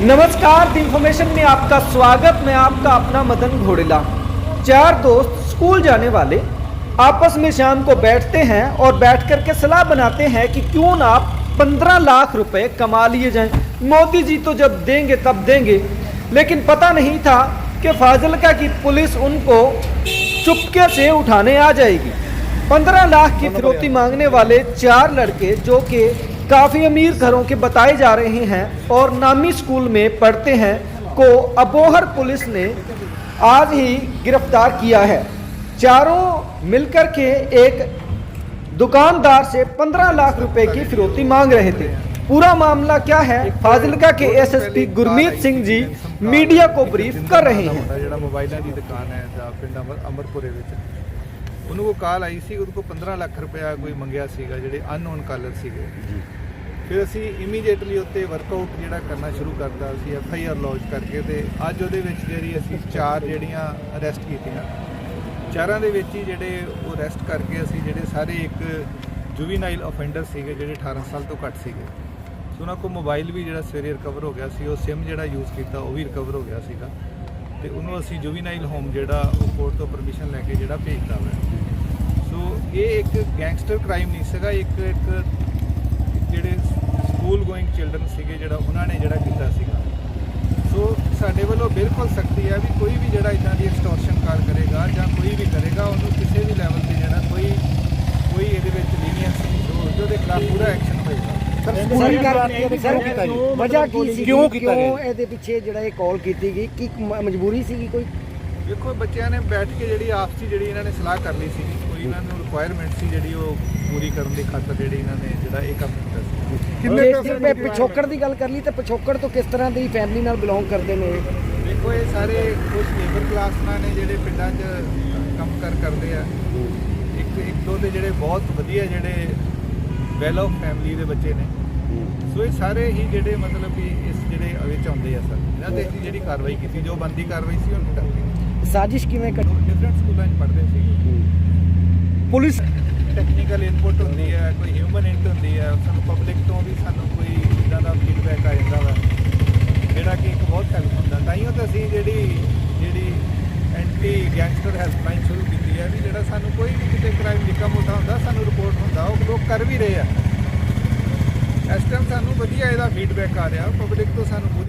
नमस्कार दी इंफॉर्मेशन में आपका स्वागत। मैं आपका अपना मदन घोड़ेला। चार दोस्त स्कूल जाने वाले आपस में शाम को बैठते हैं और बैठ कर के सलाह बनाते हैं कि क्यों ना पंद्रह लाख रुपए कमा लिए जाएँ। मोदी जी तो जब देंगे तब देंगे। लेकिन पता नहीं था कि फाजिलका की पुलिस उनको चुपके से उठाने आ जाएगी। पंद्रह लाख की फिरौती मांगने वाले चार लड़के जो कि काफ़ी अमीर घरों के बताए जा रहे हैं और नामी स्कूल में पढ़ते हैं को अबोहर पुलिस ने आज ही गिरफ्तार किया है चारों मिलकर के एक दुकानदार से 15 लाख रुपए की फिरौती मांग रहे थे पूरा मामला क्या है फाजिलका के एसएसपी गुरमीत सिंह जी मीडिया को ब्रीफ कर रहे हैं ਮੁੰਡਾ ਜਿਹੜਾ ਮੋਬਾਈਲਾਂ ਦੀ ਦੁਕਾਨ ਹੈ ਦਾ ਪਿੰਡ ਅਮਰ ਅਮਰਪੁਰੇ ਵਿੱਚ ਉਹਨੂੰ ਕੋ ਕਾਲ ਆਈ ਸੀ ਉਹਦੇ ਕੋ 15 ਲੱਖ ਰੁਪਇਆ ਕੋਈ ਮੰਗਿਆ ਸੀਗਾ ਜਿਹੜੇ ਅਨਨੋਨ ਕਾਲਰ ਸੀਗੇ ਫਿਰ ਅਸੀਂ ਇਮੀਡੀਏਟਲੀ ਉੱਤੇ ਵਰਕਆਊਟ ਜਿਹੜਾ ਕਰਨਾ ਸ਼ੁਰੂ ਕਰਤਾ ਸੀ ਐਫ ਆਈ ਆਰ ਲੌਂਚ ਕਰਕੇ ਤੇ ਅੱਜ ਉਹਦੇ ਵਿੱਚ ਜਿਹੜੀ ਅਸੀਂ ਚਾਰ ਜਿਹੜੀਆਂ ਅਰੈਸਟ ਕੀਤੀਆਂ। ਚਾਰਾਂ ਦੇ ਵਿੱਚ ਹੀ ਜਿਹੜੇ ਉਹ ਅਰੈਸਟ ਕਰਕੇ ਅਸੀਂ ਜਿਹੜੇ ਸਾਰੇ ਇੱਕ ਜੁਵੀਨਾਈਲ ਅਫੈਂਡਰ ਸੀਗੇ, ਜਿਹੜੇ 18 ਸਾਲ ਤੋਂ ਘੱਟ ਸੀਗੇ। ਸੋ ਉਹਨਾਂ ਕੋਲ ਮੋਬਾਈਲ ਵੀ ਜਿਹੜਾ ਸਵੇਰੇ ਰਿਕਵਰ ਹੋ ਗਿਆ ਸੀ, ਉਹ ਸਿਮ ਜਿਹੜਾ ਯੂਜ਼ ਕੀਤਾ, ਉਹ ਵੀ ਰਿਕਵਰ ਹੋ ਗਿਆ ਸੀਗਾ। ਤੇ ਉਹਨੂੰ ਅਸੀਂ ਜੁਵੀਨਾਈਲ ਹੋਮ ਜਿਹੜਾ, ਉਹ ਕੋਰਟ ਤੋਂ ਪਰਮਿਸ਼ਨ ਲੈ ਕੇ ਜਿਹੜਾ ਭੇਜਦਾ ਵਾ। ਸੋ ਇਹ ਇੱਕ ਗੈਂਗਸਟਰ ਕ੍ਰਾਈਮ ਨਹੀਂ ਸੀਗਾ, ਇੱਕ ਇੱਕ ਜਿਹੜੇ ਸਕੂਲ ਗੋਇੰਗ ਚਿਲਡਰਨ ਸੀਗੇ ਜਿਹੜਾ ਉਹਨਾਂ ਨੇ ਜਿਹੜਾ ਕੀਤਾ ਸੀਗਾ ਸੋ ਸਾਡੇ ਵੱਲੋਂ ਬਿਲਕੁਲ ਸਖਤੀ ਹੈ ਵੀ ਕੋਈ ਵੀ ਜਿਹੜਾ ਇਦਾਂ ਦੀ ਐਕਸਟੋਰਸ਼ਨ ਕਾਲ ਕਰੇਗਾ ਜਾਂ ਕੋਈ ਵੀ ਕਰੇਗਾ ਉਹਨੂੰ ਕਿਸੇ ਵੀ ਲੈਵਲ ਤੇ ਜਿਹੜਾ ਕੋਈ ਕੋਈ ਇਹਦੇ ਵਿੱਚ ਲੀਨੀਅੰਸ ਨਹੀਂ ਸੋ ਉਹਦੇ ਖਿਲਾਫ ਪੂਰਾ ਐਕਸ਼ਨ ਹੋਏਗਾ। ਵਜ੍ਹਾ ਕੀ ਸੀ ਕਿਉਂ ਕੀਤਾ ਗਿਆ? ਕਿਉਂ ਇਹਦੇ ਪਿੱਛੇ ਜਿਹੜਾ ਇਹ ਕਾਲ ਕੀਤੀ ਗਈ? ਕੀ ਮਜਬੂਰੀ ਸੀਗੀ ਕੋਈ? ਦੇਖੋ ਬੱਚਿਆਂ ਨੇ ਬੈਠ ਕੇ ਜਿਹੜੀ ਆਪਸੀ ਜਿਹੜੀ ਇਹਨਾਂ ਨੇ ਸਲਾਹ ਕਰ ਲਈ ਸੀ ਕੋਈ ਇਹਨਾਂ ਨੂੰ ਰਿਕੁਆਇਰਮੈਂਟ ਸੀ ਜਿਹੜੀ ਉਹ ਪੂਰੀ ਕਰਨ ਦੀ ਖਾਤਰ ਜਿਹੜੀ ਇਹਨਾਂ ਨੇ ਜਿਹੜਾ ਇਹ ਕੰਮ ਕੀਤਾ ਸੀ। ਕਿੰਨੇ ਪੈਸੇ ਪਿਛੋਕੜ ਦੀ ਗੱਲ ਕਰ ਲਈ ਤਾਂ ਪਿਛੋਕੜ ਤੋਂ ਕਿਸ ਤਰ੍ਹਾਂ ਦੀ ਫੈਮਿਲੀ ਨਾਲ ਬਿਲੋਂਗ ਕਰਦੇ ਨੇ? ਦੇਖੋ ਇਹ ਸਾਰੇ ਕੁਝ ਲੇਬਰ ਕਲਾਸ ਨਾਲ ਨੇ ਜਿਹੜੇ ਪਿੰਡਾਂ 'ਚ ਕੰਮ ਕਰ ਕਰਦੇ ਆ। ਇੱਕ ਇੱਕ ਦੋ ਤੇ ਜਿਹੜੇ ਬਹੁਤ ਵਧੀਆ ਜਿਹੜੇ ਵੈਲ ਆਫ ਫੈਮਿਲੀ ਦੇ ਬੱਚੇ ਨੇ। ਸੋ ਇਹ ਸਾਰੇ ਹੀ ਜਿਹੜੇ ਮਤਲਬ ਕਿ ਇਸ ਜਿਹੜੇ ਵਿੱਚ ਆਉਂਦੇ ਆ ਸਰ ਇਹਨਾਂ ਤੇ ਜਿਹੜੀ ਕਾਰਵਾਈ ਕੀਤੀ ਜੋ ਬੰਦੀ ਕਾਰਵਾਈ ਸੀ ਉਹ ਕੀਤੀ ਸਾਜ਼ਿਸ਼ ਕਿਵੇਂ ਕੱਢ ਡਿਫਰੈਂਟ ਸਕੂਲਾਂ 'ਚ ਪੜ੍ਹਦੇ ਸੀ ਪੁਲਿਸ ਟੈਕਨੀਕਲ ਇਨਪੁਟ ਹੁੰਦੀ ਹੈ, ਕੋਈ ਹਿਊਮਨ ਇੰਟ ਹੁੰਦੀ ਹੈ, ਸਾਨੂੰ ਪਬਲਿਕ ਤੋਂ ਵੀ ਸਾਨੂੰ ਕੋਈ ਇਦਾਂ ਦਾ ਫੀਡਬੈਕ ਆ ਜਾਂਦਾ ਵਾ, ਜਿਹੜਾ ਕਿ ਇੱਕ ਬਹੁਤ ਹੈਲਪ ਹੁੰਦਾ। ਤਾਂ ਹੀ ਤਾਂ ਅਸੀਂ ਜਿਹੜੀ ਜਿਹੜੀ ਐਂਟੀ ਗੈਂਗਸਟਰ ਹੈਲਪਲਾਈਨ ਸ਼ੁਰੂ ਕੀਤੀ ਹੈ ਵੀ ਜਿਹੜਾ ਸਾਨੂੰ ਕੋਈ ਵੀ ਕਿਤੇ ਕ੍ਰਾਈਮ ਨਿੱਕਾ ਮੋਟਾ ਹੁੰਦਾ, ਸਾਨੂੰ ਰਿਪੋਰਟ ਹੁੰਦਾ, ਉਹ ਲੋਕ ਕਰ ਵੀ ਰਹੇ ਆ। ਇਸ ਟਾਈਮ ਸਾਨੂੰ ਵਧੀਆ ਇਹਦਾ ਫੀਡਬੈਕ ਆ ਰਿਹਾ ਪਬਲਿਕ ਤੋਂ ਸਾਨੂੰ